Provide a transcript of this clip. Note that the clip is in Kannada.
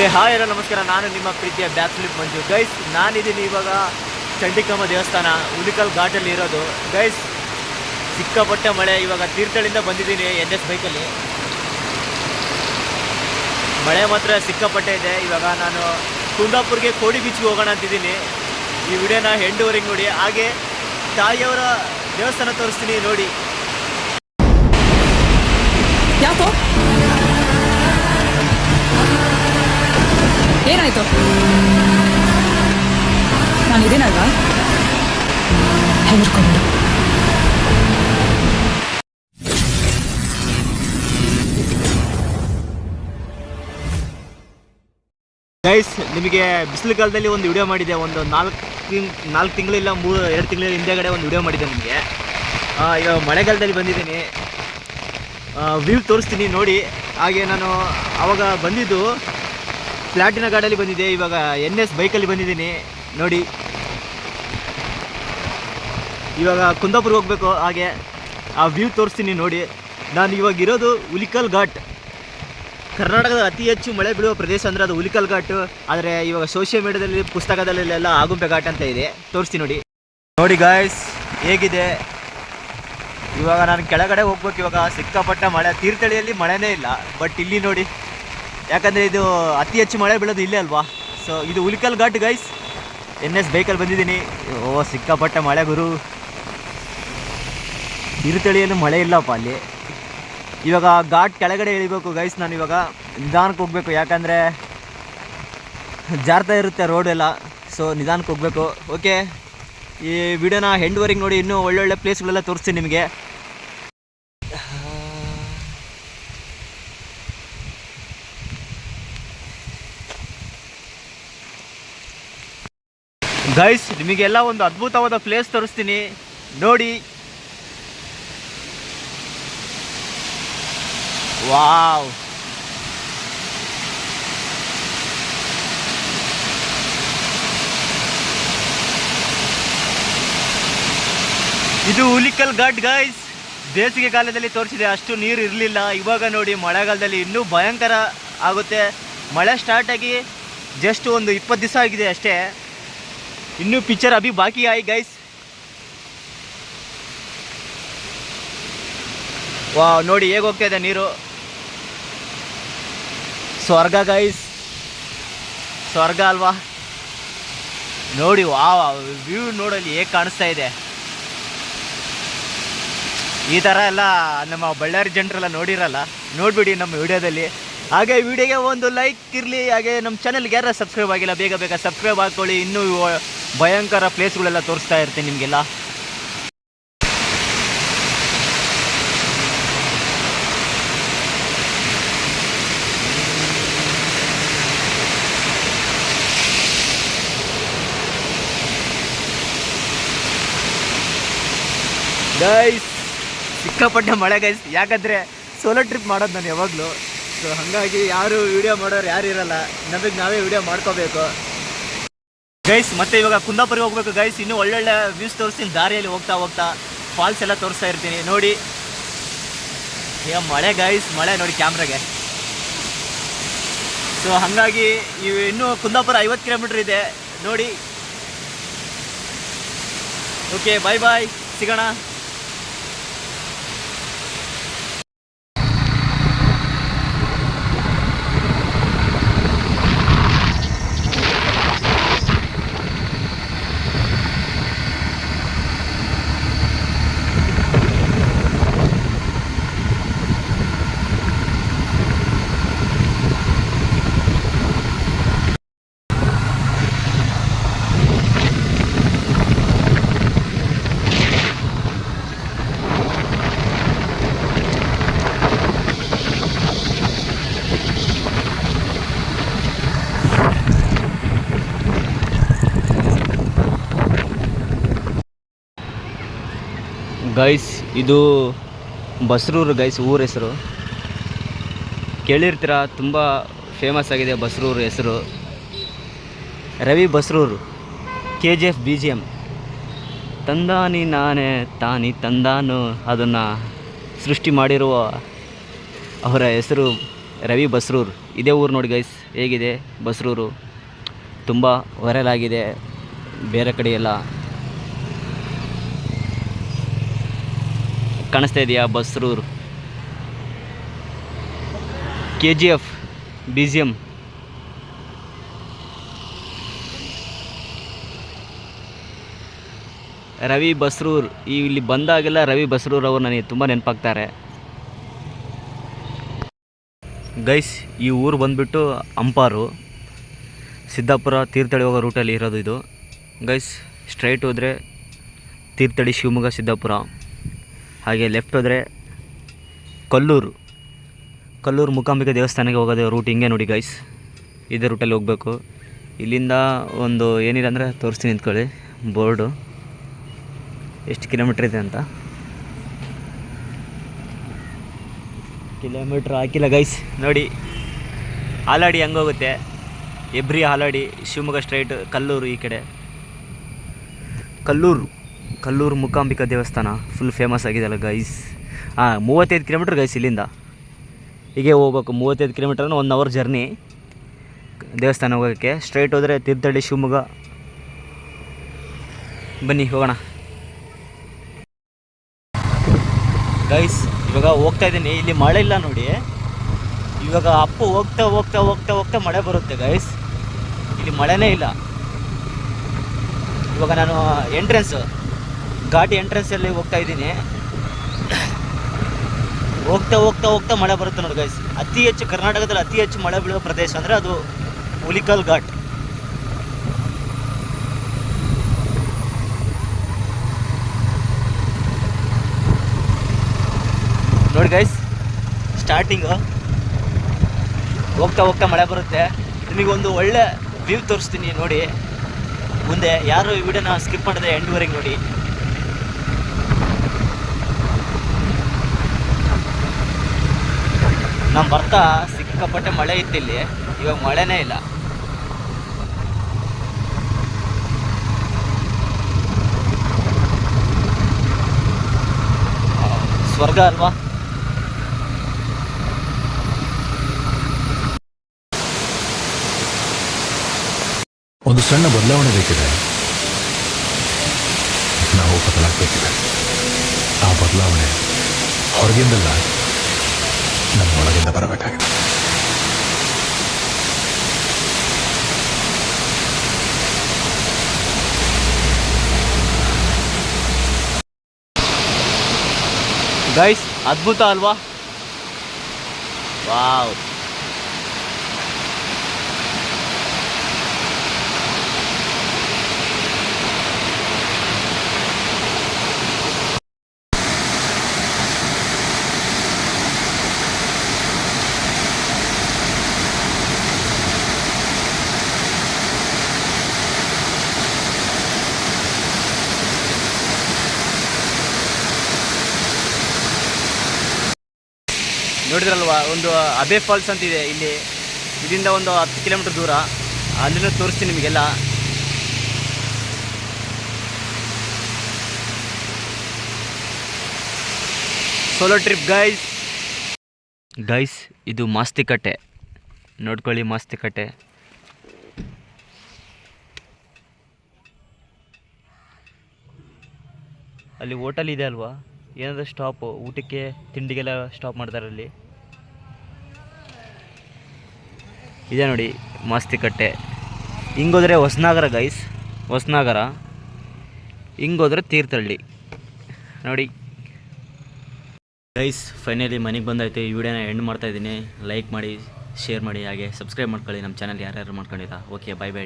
ಏ, ಹಾಯ್ ಎಲ್ಲ, ನಮಸ್ಕಾರ. ನಾನು ನಿಮ್ಮ ಪ್ರೀತಿಯ ಬ್ಯಾಕ್ ಫ್ಲಿಪ್ ಮಂಜು. ಗೈಸ್ ನಾನಿದ್ದೀನಿ ಇವಾಗ ಚಂಡಿಕಮ್ಮ ದೇವಸ್ಥಾನ ಉಲಿಕಲ್ ಘಾಟಲ್ಲಿ ಇರೋದು. ಗೈಸ್ ಸಿಕ್ಕಾಪಟ್ಟೆ ಮಳೆ. ಇವಾಗ ತೀರ್ಥಳಿಂದ ಬಂದಿದ್ದೀನಿ ಎನ್ ಎಸ್ ಬೈಕಲ್ಲಿ. ಮಳೆ ಮಾತ್ರ ಸಿಕ್ಕಾಪಟ್ಟೆ ಇದೆ. ಇವಾಗ ನಾನು ಕುಂದಾಪುರ್ಗೆ ಕೋಡಿ ಬೀಚ್ಗೆ ಹೋಗೋಣ ಅಂತಿದ್ದೀನಿ. ಈ ವಿಡಿಯೋನ ಎಂಡೂವರೆಗೆ ನೋಡಿ. ಹಾಗೆ ತಾಯಿಯವರ ದೇವಸ್ಥಾನ ತೋರಿಸ್ತೀನಿ ನೋಡಿ. ಯಾಕೋ? ಏನಾಯ್ತು? ನಾನು ಇದೇನಲ್ವಾ? ಹೆದರ್ಕೊಂಡು ಗೈಸ್ ನಿಮಗೆ ಬಿಸಿಲು ಕಾಲದಲ್ಲಿ ಒಂದು ವಿಡಿಯೋ ಮಾಡಿದೆ. ಒಂದು ನಾಲ್ಕು ತಿಂಗ್, ನಾಲ್ಕು ತಿಂಗಳಿಲ್ಲ, ಮೂರು, ಎರಡು ತಿಂಗಳ ಹಿಂದೆಗಡೆ ಒಂದು ವಿಡಿಯೋ ಮಾಡಿದೆ ನಿಮಗೆ. ಈಗ ಮಳೆಗಾಲದಲ್ಲಿ ಬಂದಿದ್ದೀನಿ. ವ್ಯೂ ತೋರಿಸ್ತೀನಿ, ನೋಡಿ. ಹಾಗೆ ನಾನು ಆವಾಗ ಬಂದಿದ್ದು. ಪ್ಲಾಟಿನ ಗಾಡಲ್ಲಿ ಬಂದಿದೆ, ಇವಾಗ ಎನ್ ಎಸ್ ಬೈಕಲ್ಲಿ ಬಂದಿದ್ದೀನಿ. ನೋಡಿ. ಇವಾಗ ಕುಂದಾಪುರ ಹೋಗಬೇಕು ಹಾಗೆ. ಆ ವ್ಯೂ ತೋರಿಸ್ತೀನಿ ನೋಡಿ. ನಾನು ಇವಾಗ ಇರೋದು ಹುಲಿಕಲ್ ಘಾಟ್. ಕರ್ನಾಟಕದ ಅತಿ ಹೆಚ್ಚು ಮಳೆ ಬೀಳುವ ಪ್ರದೇಶ ಅಂದರೆ ಅದು ಉಲಿಕಲ್ ಘಾಟು. ಆದರೆ ಇವಾಗ ಸೋಷಿಯಲ್ ಮೀಡಿಯಾದಲ್ಲಿ ಪುಸ್ತಕದಲ್ಲೆಲ್ಲ ಆಗುಂಬೆ ಘಾಟ್ ಅಂತ ಇದೆ. ತೋರಿಸ್ತೀನಿ ನೋಡಿ. ನೋಡಿ ಗಾಯ್ಸ್ ಹೇಗಿದೆ? ಇವಾಗ ನಾನು ಕೆಳಗಡೆ ಹೋಗ್ಬೇಕು ಇವಾಗ. ಸಿಕ್ಕಾಪಟ್ಟ ಮಳೆ, ತೀರ್ಥಹಳ್ಳಿಯಲ್ಲಿ ಮಳೆನೇ ಇಲ್ಲ. ಬಟ್ ಇಲ್ಲಿ ನೋಡಿ. ಯಾಕಂದರೆ ಇದು ಅತಿ ಹೆಚ್ಚು ಮಳೆ ಬೀಳೋದು ಇಲ್ಲೇ ಅಲ್ವಾ? ಸೊ ಇದು Ulikal ghat guys N S ಬೈಕಲ್ಲಿ ಬಂದಿದ್ದೀನಿ. ಓ, ಸಿಕ್ಕಾಪಟ್ಟೆ ಮಳೆ ಗುರು. ಇರುತಳಿಯಲ್ಲೂ ಮಳೆ ಇಲ್ಲಪ್ಪ ಅಲ್ಲಿ. ಇವಾಗ ಘಾಟ್ ಕೆಳಗಡೆ ಇಳಿಬೇಕು ಗೈಸ್ ನಾನು ಇವಾಗ ನಿಧಾನಕ್ಕೆ ಹೋಗಬೇಕು. ಯಾಕಂದರೆ ಜಾರ್ತಾ ಇರುತ್ತೆ ರೋಡ್ ಎಲ್ಲ. ಸೊ ನಿಧಾನಕ್ಕೆ ಹೋಗಬೇಕು. ಓಕೆ ಈ ವಿಡಿಯೋನ ಹೆಂಡ್ವರೆಗೆ ನೋಡಿ. ಇನ್ನೂ ಒಳ್ಳೊಳ್ಳೆ ಪ್ಲೇಸ್ಗಳೆಲ್ಲ ತೋರಿಸ್ತೀನಿ ನಿಮಗೆ. ಗೈಸ್ ನಿಮಗೆಲ್ಲ ಒಂದು ಅದ್ಭುತವಾದ ಪ್ಲೇಸ್ ತೋರಿಸ್ತೀನಿ. ನೋಡಿ. ವಾವ್. ಇದು ಹುಲಿಕಲ್ ಘಾಟ್ ಗೈಸ್ ಬೇಸಿಗೆ ಕಾಲದಲ್ಲಿ ತೋರಿಸಿದೆ ಅಷ್ಟು ನೀರು ಇರಲಿಲ್ಲ. ಇವಾಗ ನೋಡಿ, ಮಳೆಗಾಲದಲ್ಲಿ ಇನ್ನೂ ಭಯಂಕರ ಆಗುತ್ತೆ. ಮಳೆ ಸ್ಟಾರ್ಟಾಗಿ ಜಸ್ಟ್ ಒಂದು ಇಪ್ಪತ್ತು ದಿವಸ ಆಗಿದೆ ಅಷ್ಟೇ. ಇನ್ನೂ ಪಿಕ್ಚರ್ ಅಭಿ ಬಾಕಿ ಆಯ್ ಗೈಸ್ ವಾ ನೋಡಿ ಹೇಗೆ ಹೋಗ್ತಾ ಇದೆ ನೀರು. ಸ್ವರ್ಗ ಗೈಸ್ ಸ್ವರ್ಗ ಅಲ್ವಾ? ನೋಡಿ ವಾ ವ್ಯೂ ನೋಡಲ್ಲಿ ಹೇಗೆ ಕಾಣಿಸ್ತಾ ಇದೆ. ಈ ಥರ ಎಲ್ಲ ನಮ್ಮ ಬಳ್ಳಾರಿ ಜನರೆಲ್ಲ ನೋಡಿರಲ್ಲ, ನೋಡಿಬಿಡಿ ನಮ್ಮ ವಿಡಿಯೋದಲ್ಲಿ. ಹಾಗೆ ವಿಡಿಯೋಗೆ ಒಂದು ಲೈಕ್ ಇರಲಿ, ಹಾಗೆ ನಮ್ಮ ಚಾನಲ್ಗೆ ಯಾರು ಸಬ್ಸ್ಕ್ರೈಬ್ ಆಗಿಲ್ಲ, ಬೇಗ ಬೇಗ ಸಬ್ಸ್ಕ್ರೈಬ್ ಹಾಕ್ಕೊಳ್ಳಿ ಇನ್ನೂ ಭಯಂಕರ ಪ್ಲೇಸ್ಗಳೆಲ್ಲ ತೋರಿಸ್ತಾ ಇರ್ತೀನಿ ನಿಮಗೆಲ್ಲ. ಗೈಸ್ ಸಿಕ್ಕಾಪಟ್ಟೆ ಮಳೆ ಗೈಸ್ ಯಾಕಂದರೆ ಸೋಲೋ ಟ್ರಿಪ್ ಮಾಡೋದು ನಾನು ಯಾವಾಗಲೂ. ಸೊ ಹಾಗಾಗಿ ಯಾರು ವಿಡಿಯೋ ಮಾಡೋರು ಯಾರು ಇರಲ್ಲ. ನಮಗೆ ನಾವೇ ವಿಡಿಯೋ ಮಾಡ್ಕೋಬೇಕು. ಗೈಸ್ ಮತ್ತೆ ಇವಾಗ ಕುಂದಾಪುರಿ ಹೋಗ್ಬೇಕು. ಗೈಸ್ ಇನ್ನೂ ಒಳ್ಳೊಳ್ಳೆ ವ್ಯೂಸ್ ತೋರಿಸ್ತೀನಿ. ದಾರಿಯಲ್ಲಿ ಹೋಗ್ತಾ ಹೋಗ್ತಾ ಫಾಲ್ಸ್ ಎಲ್ಲ ತೋರಿಸ್ತಾ ಇರ್ತೀನಿ. ನೋಡಿ. ಈಗ ಮಳೆ ಗೈಸ್ ಮಳೆ ನೋಡಿ ಕ್ಯಾಮ್ರಾಗೆ. ಸೊ ಹಾಗಾಗಿ ಇವು ಇನ್ನೂ ಕುಂದಾಪುರ ಐವತ್ತು ಕಿಲೋಮೀಟ್ರ್ ಇದೆ. ನೋಡಿ. ಓಕೆ ಬಾಯ್ ಬಾಯ್ ಸಿಗೋಣ. ಗೈಸ್, ಇದು ಬಸ್ರೂರು ಗೈಸ್, ಊರ ಹೆಸರು. ಕೇಳಿರ್ತೀರ, ತುಂಬ ಫೇಮಸ್ ಆಗಿದೆ ಬಸ್ರೂರು ಹೆಸರು. Ravi Basrur K G F B G M ತಂದಾನಿ ನಾನೇ, ತಾನಿ ತಂದಾನು, ಅದನ್ನು ಸೃಷ್ಟಿ ಮಾಡಿರುವ ಅವರ ಹೆಸರು ರವಿ ಬಸ್ರೂರು. ಇದೇ ಊರು ನೋಡಿ ಗೈಸ್, ಹೇಗಿದೆ ಬಸ್ರೂರು? ತುಂಬ ವೈರಲ್ ಆಗಿದೆ, ಬೇರೆ ಕಡೆ ಎಲ್ಲ. ಕಾಣಿಸ್ತಾ ಇದೆಯಾ Basrur K G F B G M Ravi Basrur, ಈ ಇಲ್ಲಿ ಬಂದಾಗೆಲ್ಲ ರವಿ ಬಸ್ರೂರ್ ಅವರು ನನಗೆ ತುಂಬ ನೆನಪಾಗ್ತಾರೆ. ಗೈಸ್, ಈ ಊರು ಬಂದುಬಿಟ್ಟು ಅಂಪಾರು. ಸಿದ್ದಾಪುರ ತೀರ್ಥಹಳ್ಳಿ ಹೋಗೋ ರೂಟಲ್ಲಿ ಇರೋದು ಇದು. ಗೈಸ್, ಸ್ಟ್ರೈಟ್ ಹೋದರೆ ತೀರ್ಥಹಳ್ಳಿ ಶಿವಮೊಗ್ಗ, ಸಿದ್ದಾಪುರ. ಹಾಗೆ ಲೆಫ್ಟ್ ಹೋದರೆ ಕಲ್ಲೂರು. ಕಲ್ಲೂರು ಮೂಕಾಂಬಿಕೆ ದೇವಸ್ಥಾನಕ್ಕೆ ಹೋಗೋದು ರೂಟ್ ಹಿಂಗೆ ನೋಡಿ ಗೈಸ್ ಇದೇ ರೂಟಲ್ಲಿ ಹೋಗಬೇಕು. ಇಲ್ಲಿಂದ ಒಂದು ಏನಿಲ್ಲ ಅಂದರೆ ತೋರಿಸ್ತೀನಿ ನಿಂತ್ಕೊಳ್ಳಿ ಬೋರ್ಡು ಎಷ್ಟು ಕಿಲೋಮೀಟ್ರ್ ಇದೆ ಅಂತ. ಕಿಲೋಮೀಟ್ರ್ ಹಾಕಿಲ್ಲ ಗೈಸ್ ನೋಡಿ, ಹಾಲಾಡಿ ಹೆಂಗೋಗುತ್ತೆ ಎಬ್ರಿ ಹಾಲಾಡಿ, ಶಿವಮೊಗ್ಗ ಸ್ಟ್ರೈಟ್ ಕಲ್ಲೂರು ಈ ಕಡೆ. ಕಲ್ಲೂರು. ಕಲ್ಲೂರು ಮೂಕಾಂಬಿಕಾ ದೇವಸ್ಥಾನ ಫುಲ್ ಫೇಮಸ್ ಆಗಿದೆಯಲ್ಲ ಗೈಸ್ ಹಾಂ ಮೂವತ್ತೈದು ಕಿಲೋಮೀಟ್ರ್ ಗೈಸ್ ಇಲ್ಲಿಂದ. ಹೀಗೆ ಹೋಗ್ಬೇಕು. ಮೂವತ್ತೈದು ಕಿಲೋಮೀಟ್ರ್ ಒನ್ ಅವರ್ ಜರ್ನಿ ದೇವಸ್ಥಾನ ಹೋಗೋಕ್ಕೆ. ಸ್ಟ್ರೈಟ್ ಹೋದರೆ ತೀರ್ಥಹಳ್ಳಿ, ಶಿವಮೊಗ್ಗ. ಬನ್ನಿ, ಹೋಗೋಣ. ಗೈಸ್ ಇವಾಗ ಹೋಗ್ತಾ ಇದ್ದೀನಿ. ಇಲ್ಲಿ ಮಳೆ ಇಲ್ಲ ನೋಡಿ. ಇವಾಗ ಅಪ್ಪು ಹೋಗ್ತಾ ಹೋಗ್ತಾ ಹೋಗ್ತಾ ಹೋಗ್ತಾ ಮಳೆ ಬರುತ್ತೆ ಗೈಸ್ ಇಲ್ಲಿ ಮಳೆನೇ ಇಲ್ಲ. ಇವಾಗ ನಾನು ಎಂಟ್ರೆನ್ಸ್ ಘಾಟಿ ಎಂಟ್ರೆನ್ಸಲ್ಲಿ ಹೋಗ್ತಾ ಇದ್ದೀನಿ. ಹೋಗ್ತಾ ಹೋಗ್ತಾ ಹೋಗ್ತಾ ಮಳೆ ಬರುತ್ತೆ ನೋಡಿ ಗೈಸ್ ಅತಿ ಹೆಚ್ಚು ಕರ್ನಾಟಕದಲ್ಲಿ ಅತಿ ಹೆಚ್ಚು ಮಳೆ ಬೀಳುವ ಪ್ರದೇಶ ಅಂದರೆ ಅದು ಹುಲಿಕಲ್ ಘಾಟ್. ನೋಡಿ ಗೈಸ್ ಸ್ಟಾರ್ಟಿಂಗು ಹೋಗ್ತಾ ಹೋಗ್ತಾ ಮಳೆ ಬರುತ್ತೆ. ನಿಮಗೊಂದು ಒಳ್ಳೆ ವ್ಯೂ ತೋರಿಸ್ತೀನಿ ನೋಡಿ. ಮುಂದೆ ಯಾರು ಈ ವಿಡಿಯೋನ ಸ್ಕಿಪ್ ಮಾಡಿದ್ರೆ ಎಂಡ್ವರೆಗೆ ನೋಡಿ. ನಮ್ಮ ಬರ್ತಾ ಸಿಕ್ಕಾಪಟ್ಟೆ ಮಳೆ ಇತ್ತಿಲ್ಲಿ ಇವಾಗ ಮಳೆನೇ ಇಲ್ಲ. ಸ್ವರ್ಗ ಅಲ್ವಾ? ಒಂದು ಸಣ್ಣ ಬದಲಾವಣೆ ಬೇಕಿದೆ. ನಾವು ಬದಲಾಗಬೇಕಿದೆ. ಆ ಬದಲಾವಣೆ ಹೊರಗಿಂದಲ್ಲ. ನಮ್ಮ ಒಳಗಿಂದ ಬರಬೇಕಾಗಿದೆ. ಗೈಸ್ ಅದ್ಭುತ ಅಲ್ವಾ? ವಾವ್ ನೋಡಿದ್ರಲ್ವಾ? ಒಂದು ಅಬೆ ಫಾಲ್ಸ್ ಅಂತ ಇದೆ ಇಲ್ಲಿ. ಇದರಿಂದ ಒಂದು ಹತ್ತು ಕಿಲೋಮೀಟರ್ ದೂರ. ಅಲ್ಲಿನೂ ತೋರಿಸ್ತೀನಿ ನಿಮಗೆಲ್ಲ. ಸೋಲೋ ಟ್ರಿಪ್ ಗೈಸ್ ಗೈಸ್ ಇದು ಮಾಸ್ತಿಕಟ್ಟೆ. ನೋಡ್ಕೊಳ್ಳಿ ಮಾಸ್ತಿಕಟ್ಟೆ. ಅಲ್ಲಿ ಹೋಟೆಲ್ ಇದೆ ಅಲ್ವಾ? ಏನಾದರೂ ಸ್ಟಾಪು ಊಟಕ್ಕೆ ತಿಂಡಿಗೆಲ್ಲ ಸ್ಟಾಪ್ ಮಾಡ್ತಾರೆ ಅಲ್ಲಿ ಇದೆ ನೋಡಿ ಮಾಸ್ತಿಕಟ್ಟೆ ಹಿಂಗೋದ್ರೆ ಹೊಸನಗರ ಗೈಸ್ ಹೊಸನಗರ. ಹಿಂಗೋದ್ರೆ ತೀರ್ಥಹಳ್ಳಿ. ನೋಡಿ. ಗೈಸ್ ಫೈನಲಿ ಮನೆಗೆ ಬಂದೈತೆ ಈ ವಿಡಿಯೋನ ಎಂಡ್ ಮಾಡ್ತಾ ಇದ್ದೀನಿ. ಲೈಕ್ ಮಾಡಿ ಶೇರ್ ಮಾಡಿ, ಹಾಗೆ ಸಬ್ಸ್ಕ್ರೈಬ್ ಮಾಡ್ಕೊಳ್ಳಿ. ನಮ್ಮ ಚಾನಲ್ ಯಾರ್ಯಾರು ಮಾಡ್ಕೊಂಡಿಲ್ಲ ಓಕೆ ಬೈ ಬೈ